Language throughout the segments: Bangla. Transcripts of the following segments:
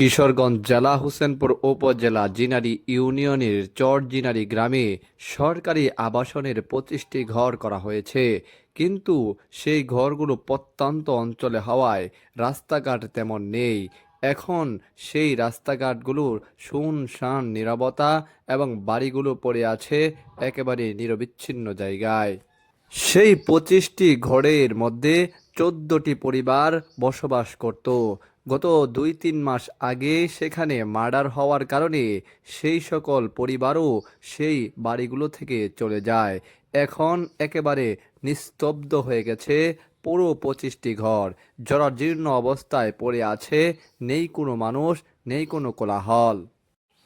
কিশোরগঞ্জ জেলা হোসেনপুর উপজেলা জিনারি ইউনিয়নের চরজিনারি গ্রামে সরকারি আবাসনের পঁচিশটি ঘর করা হয়েছে। কিন্তু সেই ঘরগুলো প্রত্যন্ত অঞ্চলে হওয়ায় রাস্তাঘাট তেমন নেই। এখন সেই রাস্তাঘাটগুলোর শুনশান নীরবতা এবং বাড়িগুলো পড়ে আছে একেবারে নিরবিচ্ছিন্ন জায়গায়। সেই পঁচিশটি ঘরের মধ্যে চোদ্দটি পরিবার বসবাস করত। গত দুই তিন মাস আগে সেখানে মার্ডার হওয়ার কারণে সেই সকল পরিবারও সেই বাড়িগুলো থেকে চলে যায়। এখন একেবারে নিস্তব্ধ হয়ে গেছে পুরো পঁচিশটি ঘর। জরাজীর্ণ অবস্থায় পড়ে আছে, নেই কোনো মানুষ, নেই কোনো কোলাহল।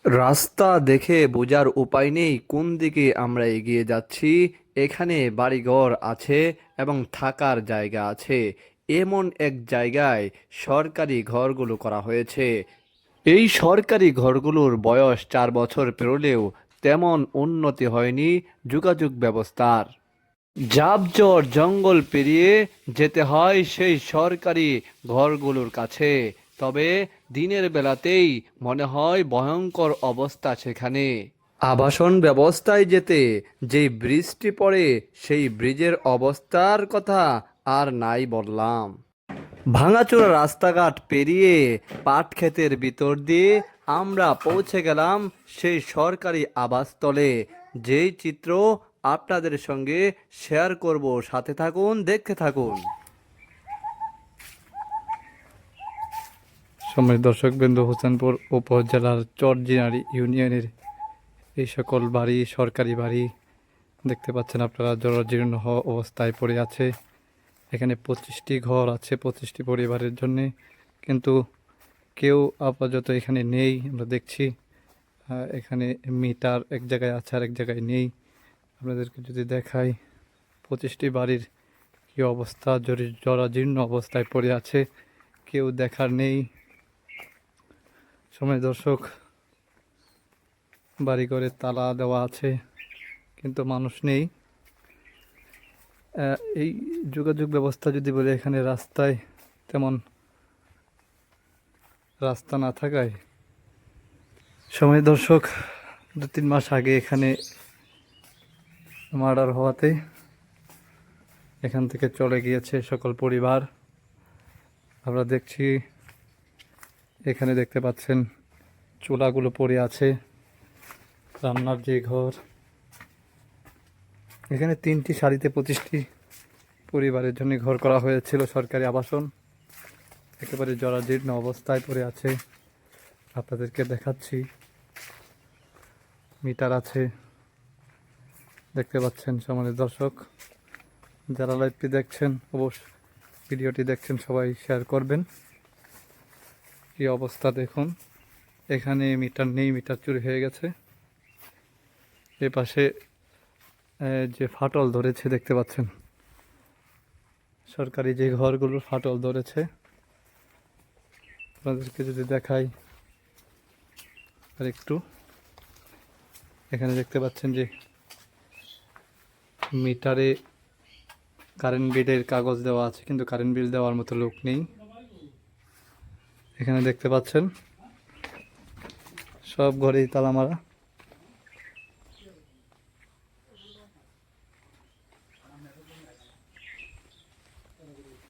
রাস্তা দেখে বোঝার উপায় নেই কোন দিকে আমরা এগিয়ে যাচ্ছি। এখানে বাড়িঘর আছে এবং থাকার জায়গা আছে। এমন এক জায়গায় সরকারি ঘরগুলো করা হয়েছে। এই সরকারি ঘরগুলোর বয়স চার বছর পেরোলেও তেমন উন্নতি হয়নি যোগাযোগ ব্যবস্থার। জাবজর জঙ্গল পেরিয়ে যেতে হয় সেই সরকারি ঘরগুলোর কাছে। তবে দিনের বেলাতেই মনে হয় ভয়ঙ্কর অবস্থা সেখানে। আবাসন ব্যবস্থায় যেতে, যেই ব্রিজটি পড়ে, সেই ব্রিজের অবস্থার কথা আর নাই বললাম। ভাঙাচোরা রাস্তাঘাট পেরিয়ে পাট ক্ষেতের ভিতর দিয়ে আমরা পৌঁছে গেলাম সেই সরকারি আবাসস্থলে। যেই চিত্র আপনাদের সঙ্গে শেয়ার করব, সাথে থাকুন, দেখতে থাকুন। সময় দর্শক দর্শকবৃন্দ, হোসেনপুর উপজেলার চরজিনারি ইউনিয়নের এই সকল বাড়ি, সরকারি বাড়ি দেখতে পাচ্ছেন আপনারা, জরাজীর্ণ অবস্থায় পড়ে আছে। এখানে পঁচিশটি ঘর আছে, পঁচিশটি পরিবারের জন্যে। কিন্তু কেউ আপাতত এখানে নেই, আমরা দেখছি। এখানে মিটার এক জায়গায় আছে আর এক জায়গায় নেই। আপনাদেরকে যদি দেখাই, পঁচিশটি বাড়ির কী অবস্থা, জরি- জরাজীর্ণ অবস্থায় পড়ে আছে, কেউ দেখার নেই। সময় দর্শক বাড়িঘরে তালা দেওয়া আছে, কিন্তু মানুষ নেই। এই যোগাযোগ ব্যবস্থা যদি বলে এখানে রাস্তায় তেমন রাস্তা না থাকায়, সময় দর্শক, দু তিন মাস আগে এখানে মার্ডার হওয়াতে এখান থেকে চলে গিয়েছে সকল পরিবার। আমরা দেখছি, এখানে দেখতে পাচ্ছেন, চুলাগুলো পড়ে আছে, রান্নার যে ঘর। এখানে তিনটি সারিতে পঁচিশটি পরিবারের জন্য ঘর করা হয়েছিল, সরকারি আবাসন। একেবারে জরাজীর্ণ অবস্থায় পড়ে আছে। আপনাদেরকে দেখাচ্ছি। মিটার আছে। দেখতে পাচ্ছেন সমাজের দর্শক। যারা লাইভটি দেখছেন, অবশ্য ভিডিওটি দেখছেন, সবাই শেয়ার করবেন। কি অবস্থা দেখুন। এখানে মিটার নেই, মিটার চুরি হয়ে গেছে। এ পাশে যে ফাটল ধরেছে দেখতে পাচ্ছেন। সরকারি যে ঘরগুলোর ফাটল ধরেছে। আপনাদেরকে যদি দেখাই আর একটু এখানে দেখতে পাচ্ছেন যে মিটারে কারেন্ট বিলের কাগজ দেওয়া আছে, কিন্তু কারেন্ট বিল দেওয়ার মতো লোক নেই। এখানে দেখতে পাচ্ছেন সব ঘরেই তালা মারা।